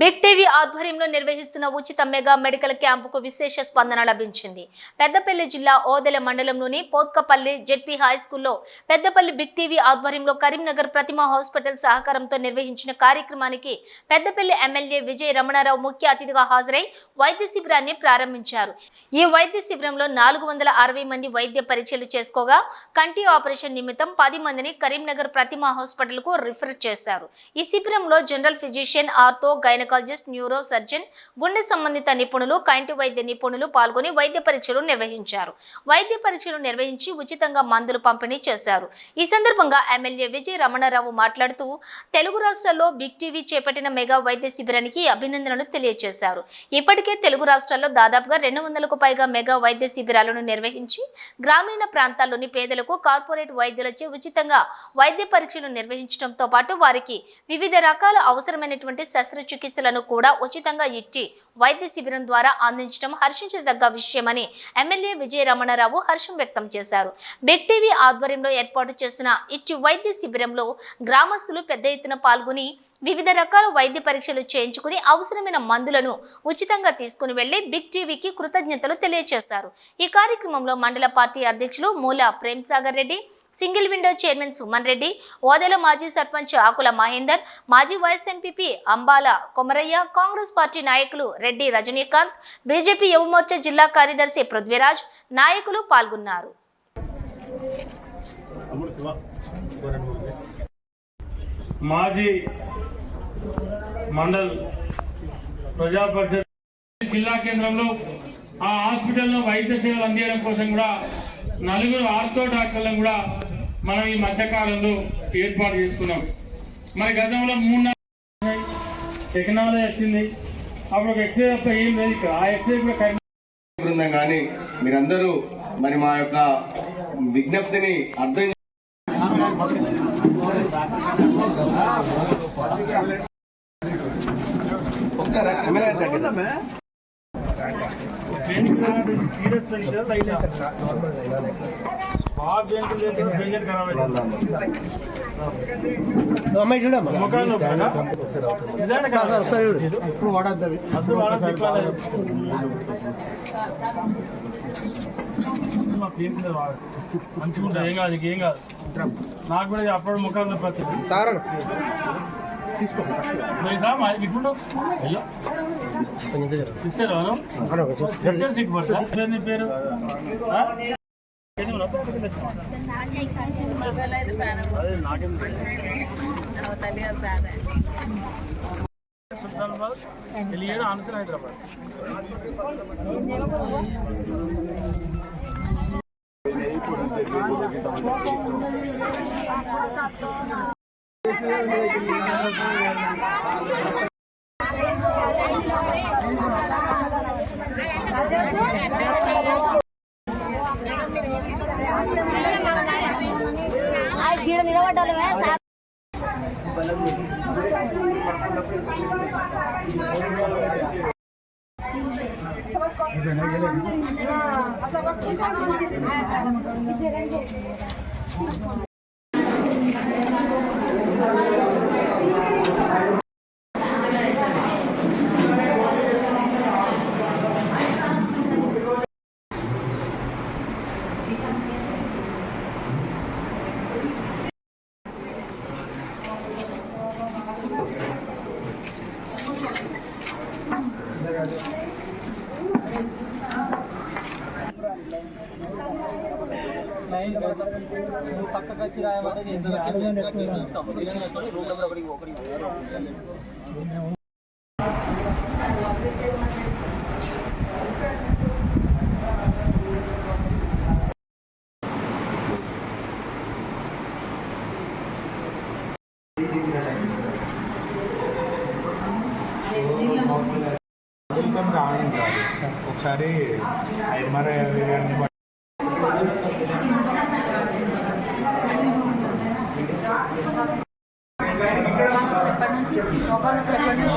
Big TV ఆధ్వర్యంలో నిర్వహిస్తున్న ఉచిత మెగా మెడికల్ క్యాంపుకు విశేష స్పందన లభించింది. పెద్దపల్లి జిల్లా ఓదెల మండలంలోని పోత్కపల్లి జెడ్పీ హై స్కూల్లో పెద్దపల్లి బిగ్ టీవీ ఆధ్వర్యంలో కరీంనగర్ ప్రతిమ హాస్పిటల్ సహకారంతో నిర్వహించిన కార్యక్రమానికి పెద్దపల్లి ఎమ్మెల్యే విజయ రమణారావు ముఖ్య అతిథిగా హాజరై వైద్య శిబిరాన్ని ప్రారంభించారు. ఈ వైద్య శిబిరంలో నాలుగు వందల అరవై మంది వైద్య పరీక్షలు చేసుకోగా కంటి ఆపరేషన్ నిమిత్తం పది మందిని కరీంనగర్ ప్రతిమ హాస్పిటల్కు రిఫర్ చేశారు. ఈ శిబిరంలో general physician ortho gynaecologist neuro surgeon గుండె సంబంధిత నిపుణులు కంటి వైద్య నిపుణులు పాల్గొని వైద్య పరీక్షలు నిర్వహించారు. వైద్య పరీక్షలు నిర్వహించి ఉచితంగా మందులు పంపిణీ చేశారు. ఈ సందర్భంగా ఎమ్మెల్యే విజయ రమణారావు మాట్లాడుతూ తెలుగు రాష్ట్రాల్లో బిగ్ టీవీ చేపట్టిన మెగా వైద్య శిబిరానికి అభినందనలు తెలియజేశారు. ఇప్పటికే తెలుగు రాష్ట్రాల్లో దాదాపుగా రెండు వందలకు పైగా మెగా వైద్య శిబిరాలను నిర్వహించి గ్రామీణ ప్రాంతాల్లోని పేదలకు కార్పొరేట్ వైద్యులచే ఉచితంగా వైద్య పరీక్షలు నిర్వహించడంతో పాటు వారికి వివిధ రకాల అవసరమైనటువంటి శస్త్ర చికిత్సలను కూడా ఉచితంగా ఇచ్చి వైద్య శిబిరం ద్వారా అందించడం హర్షించదగ్గ విషయమని ఎమ్మెల్యే విజయ రమణారావు హర్షం వ్యక్తం చేశారు. బిగ్ టీవీ ఆధ్వర్యంలో ఏర్పాటు చేసిన ఇచ్చి వైద్య శిబిరంలో గ్రామస్తులు పెద్ద ఎత్తున పాల్గొని వివిధ రకాల వైద్య పరీక్షలు చేయించుకుని అవసరమైన మందులను ఉచితంగా తీసుకుని వెళ్ళి బిగ్ టీవీకి కృతజ్ఞతలు తెలియజేశారు ఈ కార్యక్రమంలో మండల పార్టీ అధ్యక్షులు Moola Prem Sagar Reddy single window chairman Suman Reddy Odela మాజీ సర్పంచ్ ఆకుల మహేందర్ మాజీ vice MPP Ambala Komaraiah Congress party నాయకులు రెడ్డి రజనీకాంత్ బీజేపీ యువమోర్చా జిల్లా కార్యదర్శి పృథ్వీరాజ్ నాయకులు పాల్గొన్నారు. మాజీ మండల్ ప్రజా పరిషత్ జిల్లా కేంద్రంలో ఆ హాస్పిటల్లో వైద్య సేవలు అందించడం కోసం కూడా నలుగురు ఆర్థో డాక్టర్లను కూడా మనం ఈ మధ్యకాలంలో ఏర్పాటు చేసుకున్నాం. మరి గతంలో మూడు టెక్నాలజీ వచ్చింది. అప్పుడు ఒక ఎక్స్రే తప్ప ఏం లేదు ఇక్కడ. ఆ ఎక్స్రే కూడా బృందం కానీ మీరందరూ మరి మా యొక్క విజ్ఞప్తిని అర్థం ఒకసారి ఎమ్మెల్యే ముఖాలు ఇప్పుడు వాడద్దు అసలు మంచిగా ఉంటుంది ఏం కాదు ఏం కాదు. నాకు కూడా అప్పుడు ముఖాలు నొప్పి సార్ ఇప్పుడు సిస్టర్ అవును సిస్టర్ పేరు నీ పేరు ఆ? ఎన్ని అదే నాకేం సుల్తానాబాద్ వెళ్ళి రావడం కాదు ఒకసారి ఎంఆర్ఐ గారిని papá no frecuenta